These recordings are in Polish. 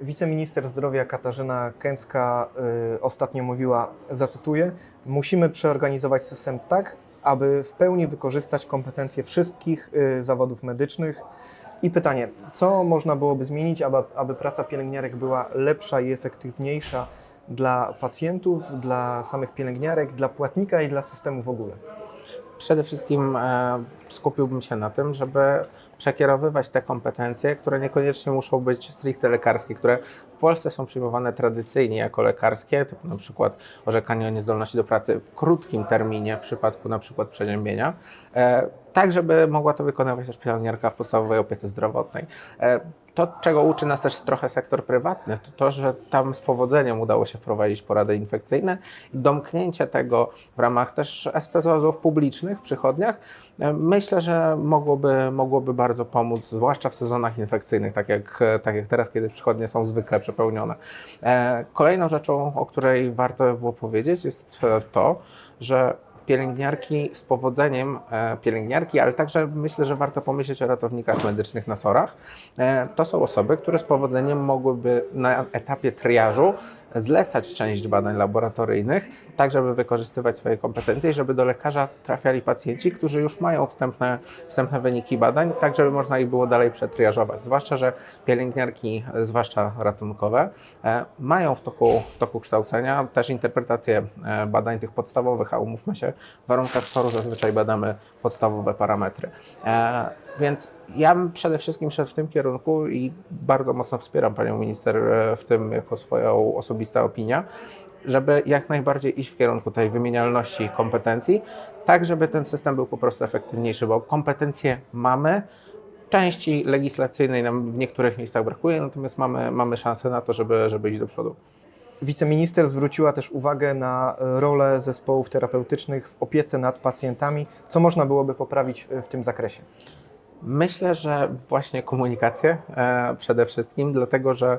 Wiceminister zdrowia Katarzyna Kęcka y, ostatnio mówiła, zacytuję, musimy przeorganizować system tak, aby w pełni wykorzystać kompetencje wszystkich y, zawodów medycznych. I pytanie, co można byłoby zmienić, aby, aby praca pielęgniarek była lepsza i efektywniejsza dla pacjentów, dla samych pielęgniarek, dla płatnika i dla systemu w ogóle? Przede wszystkim e, skupiłbym się na tym, żeby przekierowywać te kompetencje, które niekoniecznie muszą być stricte lekarskie, które w Polsce są przyjmowane tradycyjnie jako lekarskie, typu na przykład orzekanie o niezdolności do pracy w krótkim terminie w przypadku na przykład przeziębienia, e, tak żeby mogła to wykonywać też pielęgniarka w podstawowej opiece zdrowotnej. To, czego uczy nas też trochę sektor prywatny, to to, że tam z powodzeniem udało się wprowadzić porady infekcyjne i domknięcie tego w ramach też SPZ-ów publicznych w przychodniach, e, myślę, że mogłoby, mogłoby bardzo pomóc, zwłaszcza w sezonach infekcyjnych, tak jak, tak jak teraz, kiedy przychodnie są zwykle przepełnione. E, Kolejną rzeczą, o której warto by było powiedzieć, jest to, że pielęgniarki z powodzeniem, e, pielęgniarki, ale także myślę, że warto pomyśleć o ratownikach medycznych na SOR-ach. E, To są osoby, które z powodzeniem mogłyby na etapie triażu zlecać część badań laboratoryjnych, tak żeby wykorzystywać swoje kompetencje i żeby do lekarza trafiali pacjenci, którzy już mają wstępne, wstępne wyniki badań, tak żeby można ich było dalej przetriażować. Zwłaszcza, że pielęgniarki, zwłaszcza ratunkowe, e, mają w toku, w toku kształcenia też interpretację e, badań tych podstawowych, a umówmy się, w warunkach SOR-u zazwyczaj badamy podstawowe parametry. E, Więc ja bym przede wszystkim szedł w tym kierunku i bardzo mocno wspieram panią minister e, w tym jako swoją osobista opinia, żeby jak najbardziej iść w kierunku tej wymienialności kompetencji, tak żeby ten system był po prostu efektywniejszy, bo kompetencje mamy, części legislacyjnej nam w niektórych miejscach brakuje, natomiast mamy, mamy szansę na to, żeby, żeby iść do przodu. Wiceminister zwróciła też uwagę na e, rolę zespołów terapeutycznych w opiece nad pacjentami. Co można byłoby poprawić e, w tym zakresie? Myślę, że właśnie komunikację e, przede wszystkim, dlatego że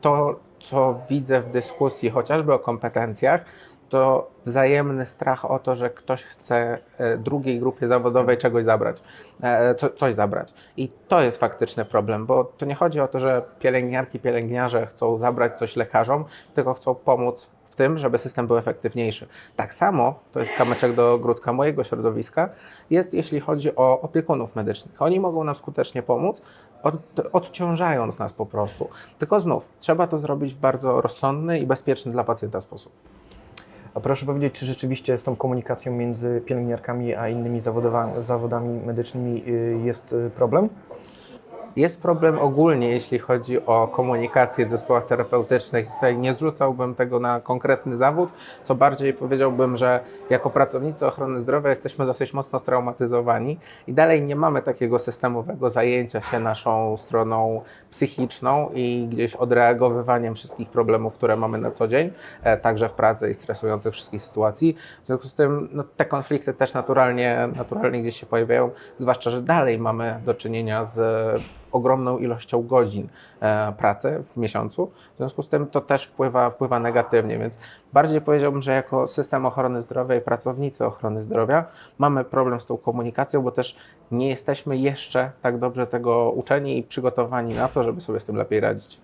to, co widzę w dyskusji chociażby o kompetencjach, to wzajemny strach o to, że ktoś chce e, drugiej grupie zawodowej czegoś zabrać, e, co, coś zabrać. I to jest faktyczny problem, bo to nie chodzi o to, że pielęgniarki, pielęgniarze chcą zabrać coś lekarzom, tylko chcą pomóc tym, żeby system był efektywniejszy. Tak samo, to jest kamyczek do grudka mojego środowiska, jest jeśli chodzi o opiekunów medycznych. Oni mogą nam skutecznie pomóc, od, odciążając nas po prostu. Tylko znów, trzeba to zrobić w bardzo rozsądny i bezpieczny dla pacjenta sposób. A proszę powiedzieć, czy rzeczywiście z tą komunikacją między pielęgniarkami a innymi zawodami medycznymi y, jest y, problem? Jest problem ogólnie, jeśli chodzi o komunikację w zespołach terapeutycznych. Tutaj nie zrzucałbym tego na konkretny zawód, co bardziej powiedziałbym, że jako pracownicy ochrony zdrowia jesteśmy dosyć mocno straumatyzowani i dalej nie mamy takiego systemowego zajęcia się naszą stroną psychiczną i gdzieś odreagowywaniem wszystkich problemów, które mamy na co dzień, e, także w pracy i stresujących wszystkich sytuacji. W związku z tym no, te konflikty też naturalnie, naturalnie gdzieś się pojawiają, zwłaszcza, że dalej mamy do czynienia z ogromną ilością godzin e, pracy w miesiącu. W związku z tym to też wpływa, wpływa negatywnie, więc bardziej powiedziałbym, że jako system ochrony zdrowia i pracownicy ochrony zdrowia mamy problem z tą komunikacją, bo też nie jesteśmy jeszcze tak dobrze tego uczeni i przygotowani na to, żeby sobie z tym lepiej radzić.